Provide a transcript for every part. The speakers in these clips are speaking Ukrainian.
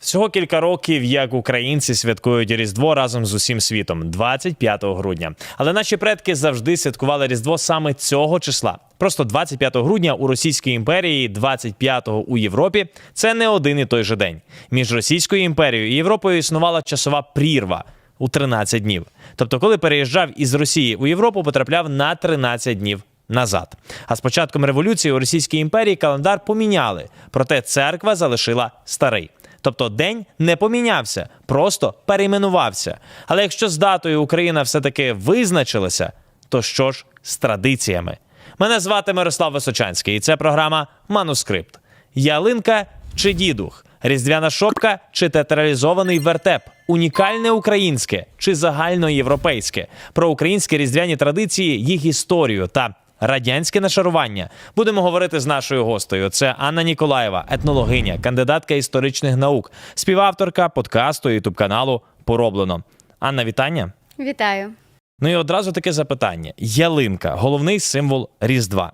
Всього кілька років, як українці святкують Різдво разом з усім світом 25 грудня. Але наші предки завжди святкували Різдво саме цього числа. Просто 25 грудня у Російській імперії, 25-го у Європі це не один і той же день. Між Російською імперією і Європою існувала часова прірва у 13 днів. Тобто, коли переїжджав із Росії у Європу, потрапляв на 13 днів назад. А з початком революції у Російській імперії календар поміняли, проте церква залишила старий. Тобто день не помінявся, просто перейменувався. Але якщо з датою Україна все-таки визначилася, то що ж з традиціями? Мене звати Мирослав Височанський, і це програма Манускрипт. Ялинка чи дідух, різдвяна шопка чи театралізований вертеп, унікальне українське чи загальноєвропейське, про українські різдвяні традиції, їх історію та радянське нашарування. Будемо говорити з нашою гостею. Це Анна Ніколаєва, етнологиня, кандидатка історичних наук, співавторка подкасту ютуб каналу Пороблено. Анна, вітання. Вітаю. Ну і одразу таке запитання: ялинка головний символ Різдва.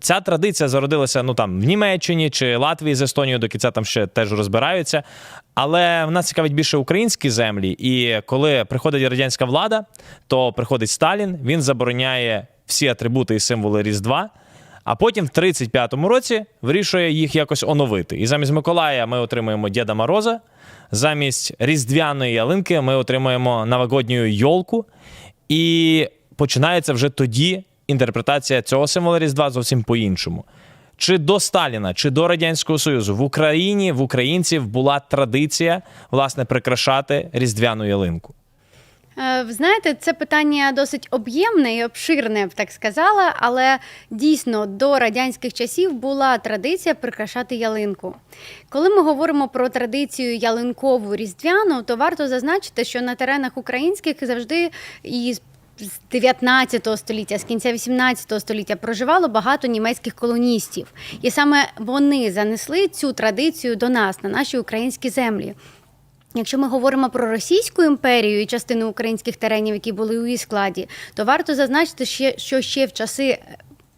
Ця традиція зародилася ну там в Німеччині чи Латвії з Естонією, до кінця там ще теж розбираються. Але в нас цікавить більше українські землі. І коли приходить радянська влада, то приходить Сталін, він забороняє всі атрибути і символи Різдва. А потім в 35-му році вирішує їх якось оновити. І замість Миколая ми отримуємо Діда Мороза, замість різдвяної ялинки ми отримуємо новогодню йолку. І починається вже тоді інтерпретація цього символа Різдва зовсім по-іншому. Чи до Сталіна, чи до Радянського Союзу в Україні в українців була традиція власне прикрашати різдвяну ялинку? Е, Ви знаєте, це питання досить об'ємне і обширне, я б так сказала, але дійсно до радянських часів була традиція прикрашати ялинку. Коли ми говоримо про традицію ялинкову різдвяну, то варто зазначити, що на теренах українських завжди і з 19 століття, з кінця 18 століття проживало багато німецьких колоністів, і саме вони занесли цю традицію до нас, на наші українські землі. Якщо ми говоримо про Російську імперію і частину українських теренів, які були у її складі, то варто зазначити, що ще в часи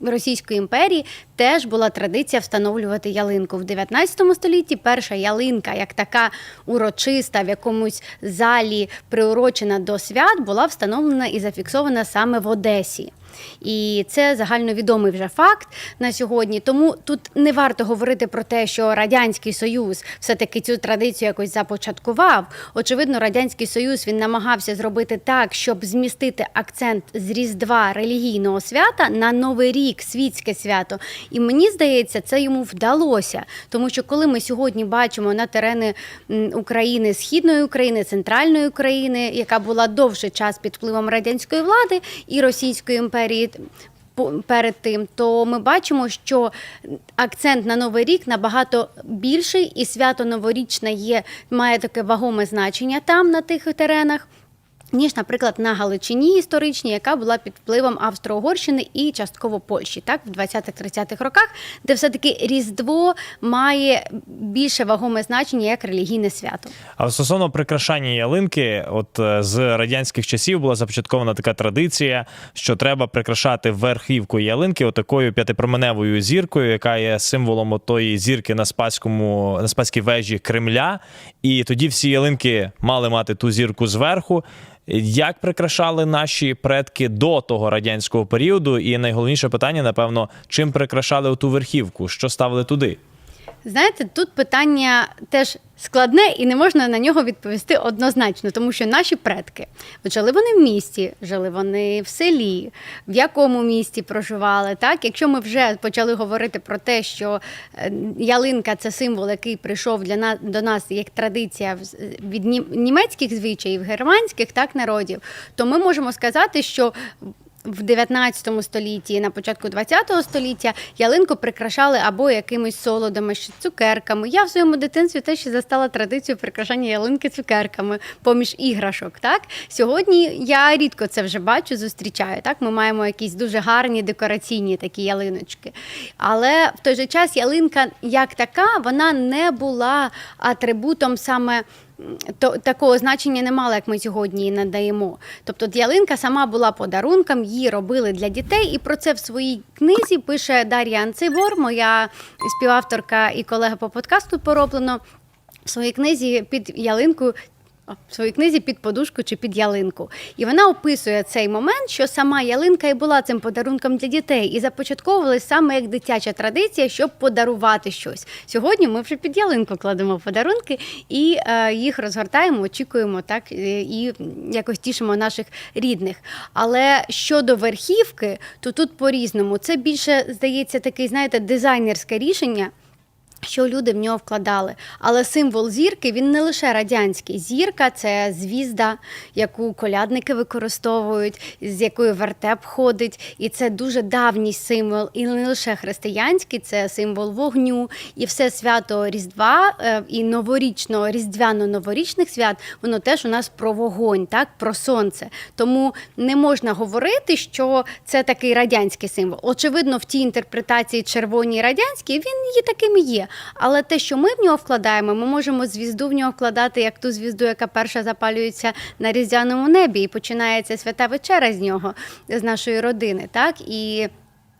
Російської імперії теж була традиція встановлювати ялинку в 19 столітті. Перша ялинка, як така урочиста в якомусь залі, приурочена до свят, була встановлена і зафіксована саме в Одесі. І це загальновідомий вже факт на сьогодні. Тому тут не варто говорити про те, що радянський союз все-таки цю традицію якось започаткував. Очевидно, радянський союз він намагався зробити так, щоб змістити акцент з різдва релігійного свята на новий рік, світське свято. І мені здається, це йому вдалося, тому що коли ми сьогодні бачимо на терени України, східної України, центральної України, яка була довший час під впливом радянської влади і Російської імперії. По- Перед тим, то ми бачимо, що акцент на новий рік набагато більший, і свято новорічне є має таке вагоме значення там на тих теренах. Ніж, наприклад, на Галичині історичній, яка була під впливом Австро-Угорщини і частково Польщі, так в 20-30-х роках, де все-таки Різдво має більше вагоме значення як релігійне свято. А стосовно прикрашання ялинки, от е, з радянських часів була започаткована така традиція, що треба прикрашати верхівку ялинки отакою п'ятипроменевою зіркою, яка є символом тої зірки на спаському на спаській вежі Кремля. І тоді всі ялинки мали мати ту зірку зверху. Як прикрашали наші предки до того радянського періоду? І найголовніше питання, напевно, чим прикрашали ту верхівку, що ставили туди? Знаєте, тут питання теж складне і не можна на нього відповісти однозначно, тому що наші предки от жили вони в місті, жили вони в селі, в якому місті проживали. Так, якщо ми вже почали говорити про те, що е, ялинка це символ, який прийшов для нас до нас як традиція від нім- німецьких звичаїв, германських так народів, то ми можемо сказати, що в 19 столітті, на початку 20 століття ялинку прикрашали або якимись солодами, цукерками. Я в своєму дитинстві теж застала традицію прикрашання ялинки цукерками поміж іграшок. Так сьогодні я рідко це вже бачу, зустрічаю. Так, ми маємо якісь дуже гарні декораційні такі ялиночки. Але в той же час ялинка як така, вона не була атрибутом саме такого значення не мала, як ми сьогодні її надаємо. Тобто ялинка сама була подарунком, її робили для дітей, і про це в своїй книзі пише Дар'я Анцибор, моя співавторка і колега по подкасту пороблено. в своїй книзі під ялинку. В своїй книзі під подушку чи під ялинку. І вона описує цей момент, що сама ялинка і була цим подарунком для дітей, і започатковувалась саме як дитяча традиція, щоб подарувати щось. Сьогодні ми вже під ялинку кладемо подарунки і е, їх розгортаємо, очікуємо так і якось тішимо наших рідних. Але щодо верхівки, то тут по-різному. Це більше здається такий, знаєте, дизайнерське рішення. Що люди в нього вкладали. Але символ зірки він не лише радянський. Зірка це звізда, яку колядники використовують, з якою вертеп ходить. І це дуже давній символ, і не лише християнський, це символ вогню. І все свято Різдва е, і новорічно, різдвяно-новорічних свят, воно теж у нас про вогонь, так, про сонце. Тому не можна говорити, що це такий радянський символ. Очевидно, в тій інтерпретації червоній радянській він є таким і є. Але те, що ми в нього вкладаємо, ми можемо звізду в нього вкладати як ту звізду, яка перша запалюється на різдвяному небі, і починається свята вечеря з нього, з нашої родини, так і.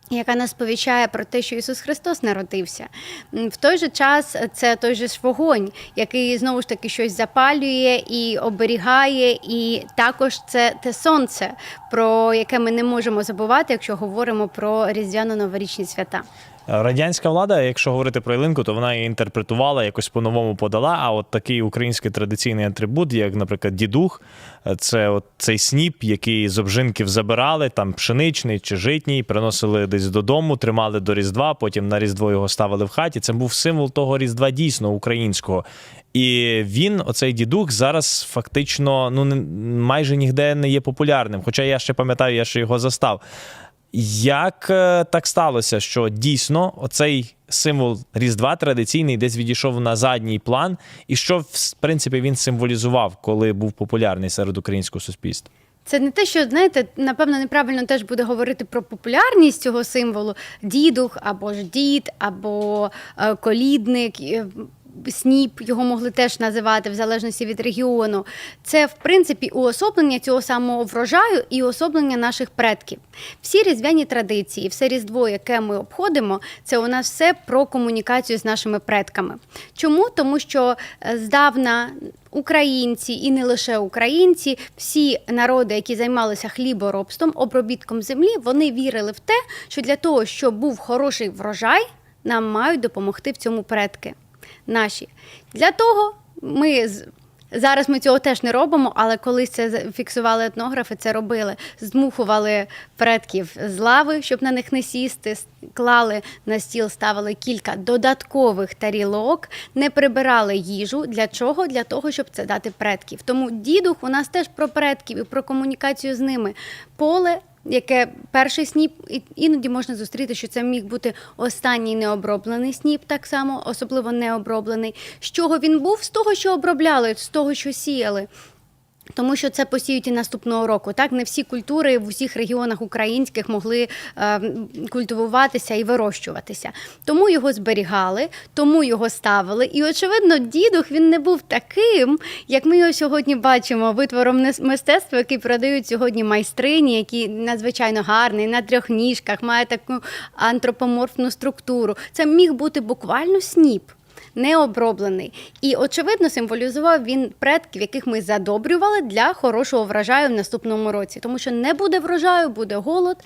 Яка нас повіщає про те, що Ісус Христос народився. В той же час це той же ж вогонь, який знову ж таки щось запалює і оберігає, і також це те сонце, про яке ми не можемо забувати, якщо говоримо про різдвяно-новорічні свята. Радянська влада, якщо говорити про ялинку, то вона її інтерпретувала, якось по-новому подала. А от такий український традиційний атрибут, як, наприклад, дідух, це от цей сніп, який з обжинків забирали, там пшеничний чи житній, приносили десь додому, тримали до Різдва, потім на Різдво його ставили в хаті. Це був символ того Різдва дійсно українського. І він, оцей дідух, зараз фактично ну майже ніде не є популярним. Хоча я ще пам'ятаю, я ще його застав. Як е, так сталося, що дійсно оцей символ Різдва традиційний десь відійшов на задній план, і що в принципі він символізував, коли був популярний серед українського суспільства? Це не те, що знаєте, напевно, неправильно теж буде говорити про популярність цього символу: дідух або ж дід, або е, колідник. Сніп його могли теж називати в залежності від регіону. Це в принципі уособлення цього самого врожаю і уособлення наших предків. Всі різдвяні традиції, все різдво, яке ми обходимо, це у нас все про комунікацію з нашими предками. Чому? Тому що е, здавна українці і не лише українці, всі народи, які займалися хліборобством, обробітком землі, вони вірили в те, що для того, щоб був хороший врожай, нам мають допомогти в цьому предки наші. Для того ми зараз ми цього теж не робимо, але колись це фіксували етнографи, це робили. Змухували предків з лави, щоб на них не сісти, клали на стіл, ставили кілька додаткових тарілок, не прибирали їжу. Для чого? Для того, щоб це дати предків. Тому дідух у нас теж про предків і про комунікацію з ними. Поле яке перший сніп, іноді можна зустріти, що це міг бути останній необроблений сніп, так само, особливо необроблений. З чого він був? З того, що обробляли, з того, що сіяли. Тому що це посіють і наступного року. Так, не всі культури в усіх регіонах українських могли е, культивуватися і вирощуватися. Тому його зберігали, тому його ставили. І очевидно, дідух він не був таким, як ми його сьогодні бачимо, витвором мистецтва, який продають сьогодні майстрині, які надзвичайно гарний, на трьох ніжках, має таку антропоморфну структуру. Це міг бути буквально сніп необроблений. І очевидно символізував він предків, яких ми задобрювали для хорошого врожаю в наступному році. Тому що не буде врожаю, буде голод.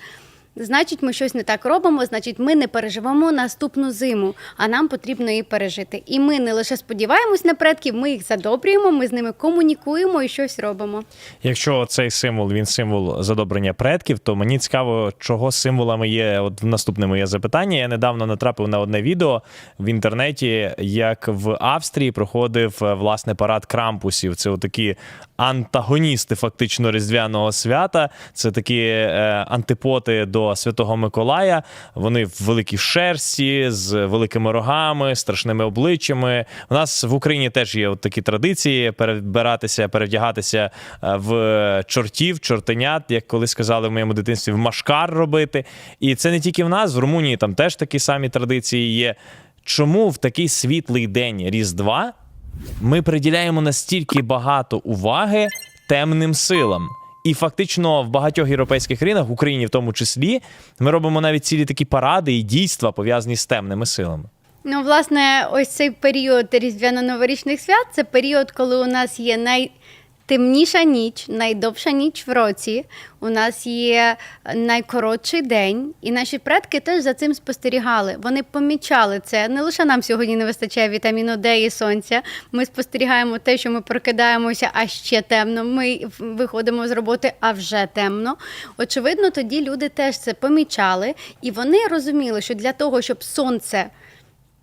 Значить, ми щось не так робимо, значить, ми не переживемо наступну зиму, а нам потрібно її пережити. І ми не лише сподіваємось на предків, ми їх задобрюємо, ми з ними комунікуємо і щось робимо. Якщо цей символ він символ задобрення предків, то мені цікаво, чого символами є. От наступне моє запитання. Я недавно натрапив на одне відео в інтернеті, як в Австрії проходив е, власне парад крампусів. Це такі антагоністи фактично різдвяного свята. Це такі е, антипоти до Святого Миколая. Вони в великій шерсті з великими рогами, страшними обличчями. У нас в Україні теж є от такі традиції перебиратися, перевдягатися е, в чортів, чортенят, як колись сказали в моєму дитинстві, в машкар робити. І це не тільки в нас, в Румунії там теж такі самі традиції є. Чому в такий світлий день Різдва ми приділяємо настільки багато уваги темним силам? І фактично в багатьох європейських країнах, в Україні в тому числі, ми робимо навіть цілі такі паради і дійства пов'язані з темними силами. Ну, власне, ось цей період різдвяно-новорічних свят це період, коли у нас є найтемніша ніч, найдовша ніч в році. У нас є найкоротший день, і наші предки теж за цим спостерігали. Вони помічали це. Не лише нам сьогодні не вистачає вітаміну Д і сонця. Ми спостерігаємо те, що ми прокидаємося, а ще темно. Ми виходимо з роботи, а вже темно. Очевидно, тоді люди теж це помічали, і вони розуміли, що для того, щоб сонце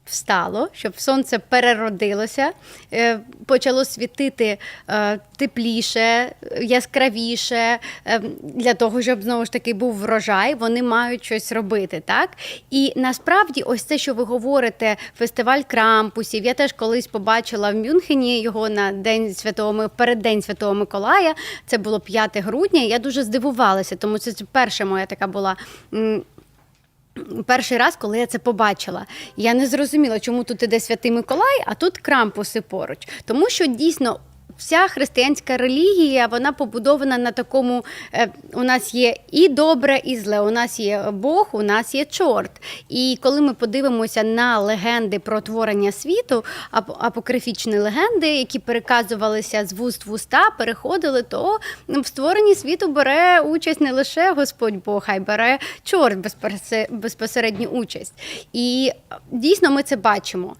встало, щоб сонце переродилося, е, почало світити е, тепліше, яскравіше, е, для того, щоб знову ж таки був врожай, вони мають щось робити. Так? І насправді, ось це, що ви говорите, фестиваль крампусів. Я теж колись побачила в Мюнхені його на день святого Ми- переддень Святого Миколая. Це було 5 грудня. Я дуже здивувалася, тому це перша моя така була. Перший раз, коли я це побачила, я не зрозуміла, чому тут іде Святий Миколай, а тут крампуси поруч. Тому що дійсно. Вся християнська релігія вона побудована на такому: е, у нас є і добре, і зле. У нас є Бог, у нас є чорт. І коли ми подивимося на легенди про творення світу, ап- апокрифічні легенди, які переказувалися з вуст в уста, переходили, то в створенні світу бере участь не лише Господь Бог, а й бере чорт безпосередню участь. І дійсно ми це бачимо.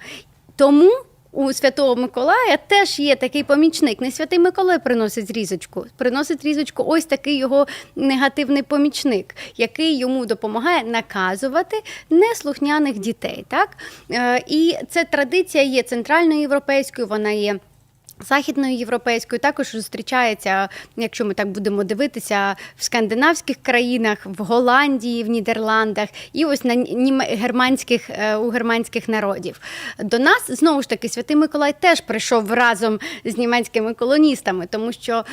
Тому. У Святого Миколая теж є такий помічник. Не святий Миколай приносить різочку, приносить різочку ось такий його негативний помічник, який йому допомагає наказувати неслухняних дітей. Так? Е, І ця традиція є центральноєвропейською, вона є. Західною європейською також зустрічається, якщо ми так будемо дивитися, в скандинавських країнах, в Голландії, в Нідерландах і ось на германських е, у германських народів. До нас знову ж таки Святий Миколай теж прийшов разом з німецькими колоністами, тому що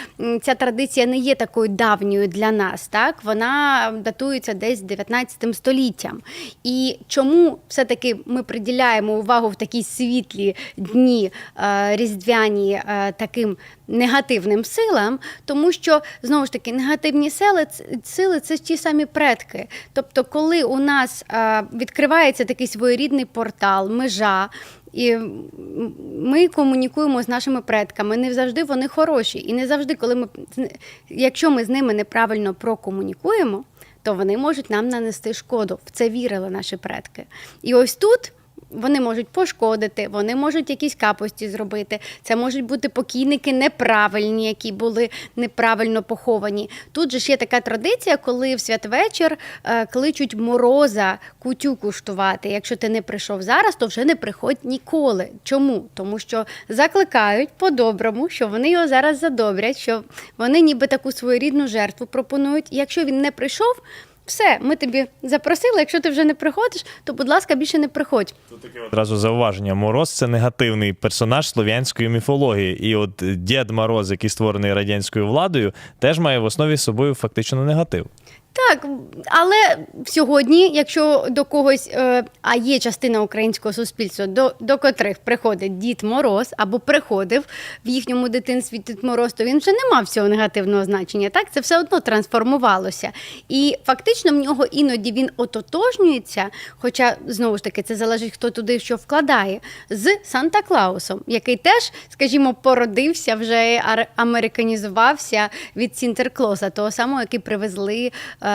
ця традиція не є такою давньою для нас. Так вона датується десь 19 століттям. І чому все-таки ми приділяємо увагу в такі світлі дні е, різдвяні е, таким негативним силам, тому що знову ж таки негативні сили, сили це ті самі предки. Тобто, коли у нас е, відкривається такий своєрідний портал, межа. І ми комунікуємо з нашими предками. Не завжди вони хороші. І не завжди, коли ми якщо ми з ними неправильно прокомунікуємо, то вони можуть нам нанести шкоду. В це вірили наші предки. І ось тут. Вони можуть пошкодити, вони можуть якісь капості зробити. Це можуть бути покійники неправильні, які були неправильно поховані. Тут же ж є така традиція, коли в святвечір е, кличуть мороза кутю куштувати. Якщо ти не прийшов зараз, то вже не приходь ніколи. Чому? Тому що закликають по-доброму, що вони його зараз задобрять, що вони ніби таку своєрідну жертву пропонують. І якщо він не прийшов, все, ми тобі запросили. Якщо ти вже не приходиш, то будь ласка, більше не приходь. Тут таке одразу зауваження. Мороз це негативний персонаж слов'янської міфології. І от Дід Мороз, який створений радянською владою, теж має в основі собою фактично негатив. Так, але сьогодні, якщо до когось, е, а є частина українського суспільства, до, до котрих приходить Дід Мороз або приходив в їхньому дитинстві Дід Мороз, то він вже не мав цього негативного значення. Так, це все одно трансформувалося. І фактично в нього іноді він ототожнюється, хоча знову ж таки це залежить, хто туди що вкладає, з Санта Клаусом, який теж, скажімо, породився, вже американізувався від Сінтерклоса, того самого, який привезли ем,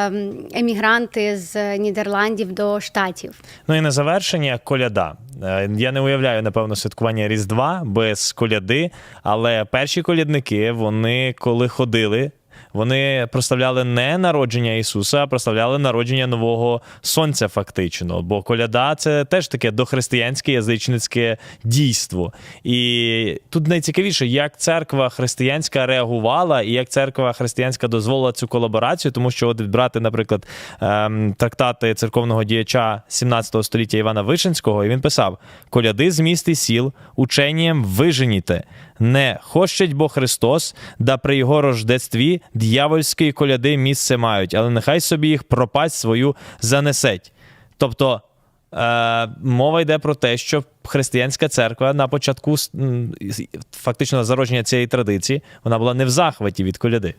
емігранти з Нідерландів до Штатів. Ну і на завершення коляда. Е, Я не уявляю, напевно, святкування Різдва без коляди, але перші колядники, вони коли ходили. Вони прославляли не народження Ісуса, а прославляли народження нового сонця, фактично. Бо коляда це теж таке дохристиянське язичницьке дійство. І тут найцікавіше, як церква християнська реагувала, і як церква християнська дозволила цю колаборацію, тому що от брати, наприклад, ем, трактати церковного діяча 17 століття Івана Вишинського, і він писав: коляди з міст і сіл, ученням виженіте. Не хочеть бо Христос, да при його рождестві д'явольські коляди місце мають, але нехай собі їх пропасть свою занесеть. Тобто е, мова йде про те, що християнська церква на початку фактично зародження цієї традиції вона була не в захваті від коляди.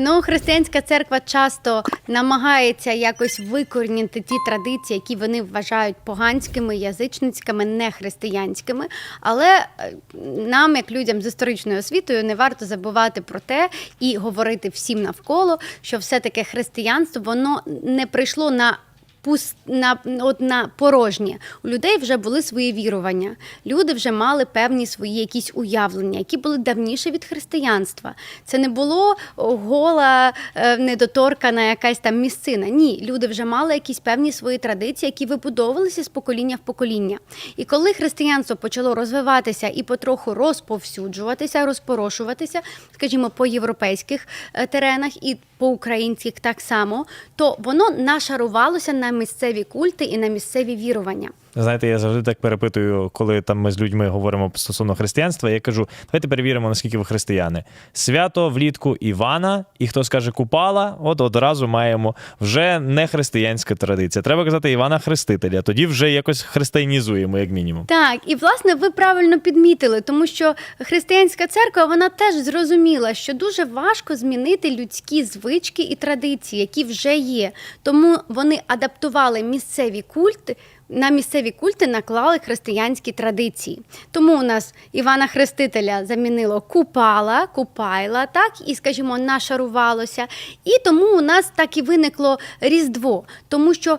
Ну, християнська церква часто намагається якось викорінити ті традиції, які вони вважають поганськими, язичницькими, нехристиянськими. Але е, нам, як людям з історичною освітою, не варто забувати про те і говорити всім навколо, що все-таки християнство воно не прийшло на пус- на, от на порожнє. У людей вже були свої вірування. Люди вже мали певні свої якісь уявлення, які були давніше від християнства. Це не було гола, е, недоторкана якась там місцина. Ні, люди вже мали якісь певні свої традиції, які вибудовувалися з покоління в покоління. І коли християнство почало розвиватися і потроху розповсюджуватися, розпорошуватися, скажімо, по європейських е, теренах і по українських так само, то воно нашарувалося на місцеві культи і на місцеві вірування. Знаєте, я завжди так перепитую, коли там ми з людьми говоримо стосовно християнства. Я кажу, давайте перевіримо, наскільки ви християни. Свято влітку Івана, і хто скаже Купала, от одразу маємо вже не християнська традиція. Треба казати Івана Хрестителя. Тоді вже якось християнізуємо, як мінімум. Так, і власне ви правильно підмітили, тому що християнська церква вона теж зрозуміла, що дуже важко змінити людські звички і традиції, які вже є. Тому вони адаптували місцеві культи. На місцеві культи наклали християнські традиції. Тому у нас Івана Хрестителя замінило купала, купайла, так і, скажімо, нашарувалося. І тому у нас так і виникло Різдво, тому що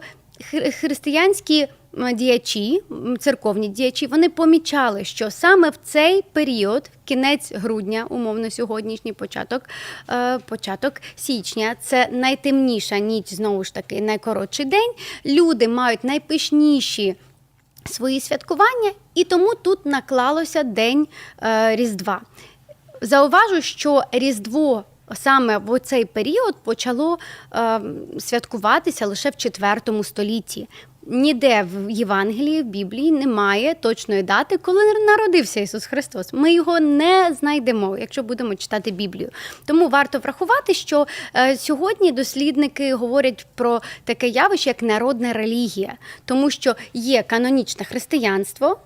хри- християнські діячі, церковні діячі, вони помічали, що саме в цей період, кінець грудня, умовно сьогоднішній початок, е, початок січня, це найтемніша ніч, знову ж таки, найкоротший день. Люди мають найпишніші свої святкування, і тому тут наклалося День е, Різдва. Зауважу, що Різдво саме в цей період почало е, святкуватися лише в IV столітті. Ніде в Євангелії, в Біблії немає точної дати, коли народився Ісус Христос. Ми його не знайдемо, якщо будемо читати Біблію. Тому варто врахувати, що е, сьогодні дослідники говорять про таке явище, як народна релігія, тому що є канонічне християнство,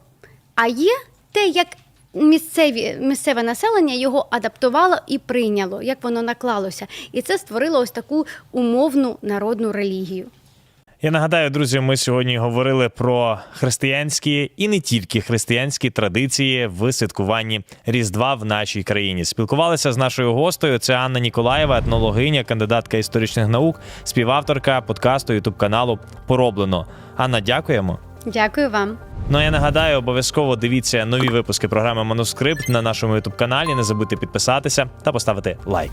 а є те, як місцеві, місцеве населення його адаптувало і прийняло, як воно наклалося. І це створило ось таку умовну народну релігію. Я нагадаю, друзі, ми сьогодні говорили про християнські і не тільки християнські традиції в святкуванні Різдва в нашій країні. Спілкувалися з нашою гостею. Це Анна Ніколаєва, етнологиня, кандидатка історичних наук, співавторка подкасту Ютуб каналу Пороблено. Анна, дякуємо. Дякую вам. Ну а я нагадаю, обов'язково дивіться нові випуски програми Манускрипт на нашому Ютуб каналі. Не забудьте підписатися та поставити лайк.